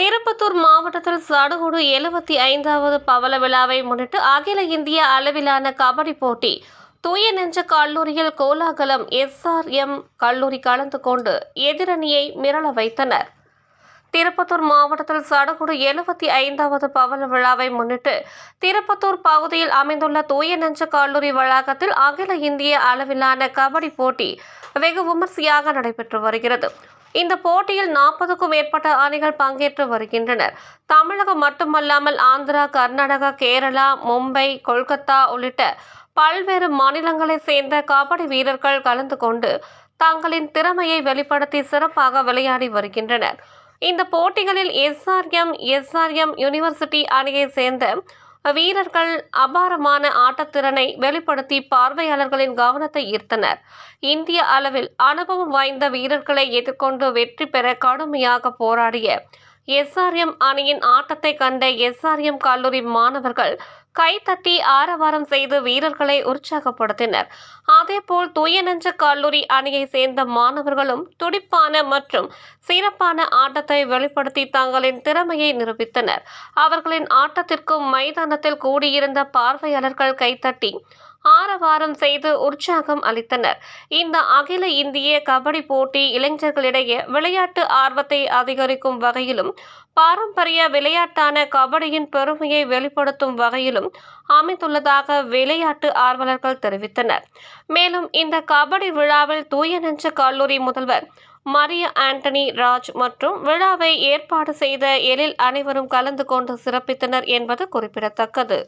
திருப்பத்தூர் மாவட்டத்தில் சடுகுடு எழுபத்தி ஐந்தாவது பவள விழாவை முன்னிட்டு அகில இந்திய அளவிலான கபடி போட்டி. தூய நெஞ்ச கல்லூரியில் கோலாகலம் எஸ்ஆர்எம் கல்லூரி கலந்து கொண்டு எதிரணியை மிரள வைத்தனர். திருப்பத்தூர் மாவட்டத்தில் சடுகுடு எழுபத்தி ஐந்தாவது பவள விழாவை முன்னிட்டு திருப்பத்தூர் பகுதியில் அமைந்துள்ள தூய நெஞ்ச கல்லூரி வளாகத்தில் அகில இந்திய அளவிலான கபடி போட்டி வெகு விமர்சையாக நடைபெற்று வருகிறது. இந்த போட்டியில் நாற்பதுக்கும் மேற்பட்ட அணிகள் பங்கேற்று வருகின்றனர். தமிழகம் மட்டுமல்லாமல் ஆந்திரா கர்நாடகா கேரளா மும்பை கொல்கத்தா உள்ளிட்ட பல்வேறு மாநிலங்களைச் சேர்ந்த கபடி வீரர்கள் கலந்து கொண்டு தங்களின் திறமையை வெளிப்படுத்தி சிறப்பாக விளையாடி வருகின்றனர். இந்த போட்டிகளில் எஸ்ஆர்எம் எஸ்ஆர்எம் யூனிவர்சிட்டி அணியைச் சேர்ந்த வீரர்கள் அபாரமான ஆட்டத்திறனை வெளிப்படுத்தி பார்வையாளர்களின் கவனத்தை ஈர்த்தனர். இந்திய அளவில் அனுபவம் வாய்ந்த வீரர்களை எதிர்கொண்டு வெற்றி பெற கடுமையாக போராடிய எஸ்ஆர்எம் அணியின் ஆட்டத்தை கண்ட எஸ்ஆர்எம் கல்லூரி மாணவர்கள் கைத்தட்டி ஆரவாரம் செய்து வீரர்களை உற்சாகப்படுத்தினர். அதேபோல் தூய நெஞ்ச கல்லூரி அணியை சேர்ந்த மாணவர்களும் துடிப்பான மற்றும் சிறப்பான ஆட்டத்தை வெளிப்படுத்தி தங்களின் திறமையை நிரூபித்தனர். அவர்களின் ஆட்டத்திற்கும் மைதானத்தில் கூடியிருந்த பார்வையாளர்கள் கைத்தட்டி ஆரவாரம் செய்து உற்சாகம் அளித்தனர். இந்த அகில இந்திய கபடி போட்டி இளைஞர்களிடையே விளையாட்டு ஆர்வத்தை அதிகரிக்கும் வகையிலும் பாரம்பரிய விளையாட்டான கபடியின் பெருமையை வெளிப்படுத்தும் வகையிலும் அமைந்துள்ளதாக விளையாட்டு ஆர்வலர்கள் தெரிவித்தனர். மேலும் இந்த கபடி விழாவில் தூய நெஞ்ச கல்லூரி முதல்வர் மரிய ஆண்டனி ராஜ் மற்றும் விழாவை ஏற்பாடு செய்த எழில் அனைவரும் கலந்து கொண்டு சிறப்பித்தனர் என்பது குறிப்பிடத்தக்கது.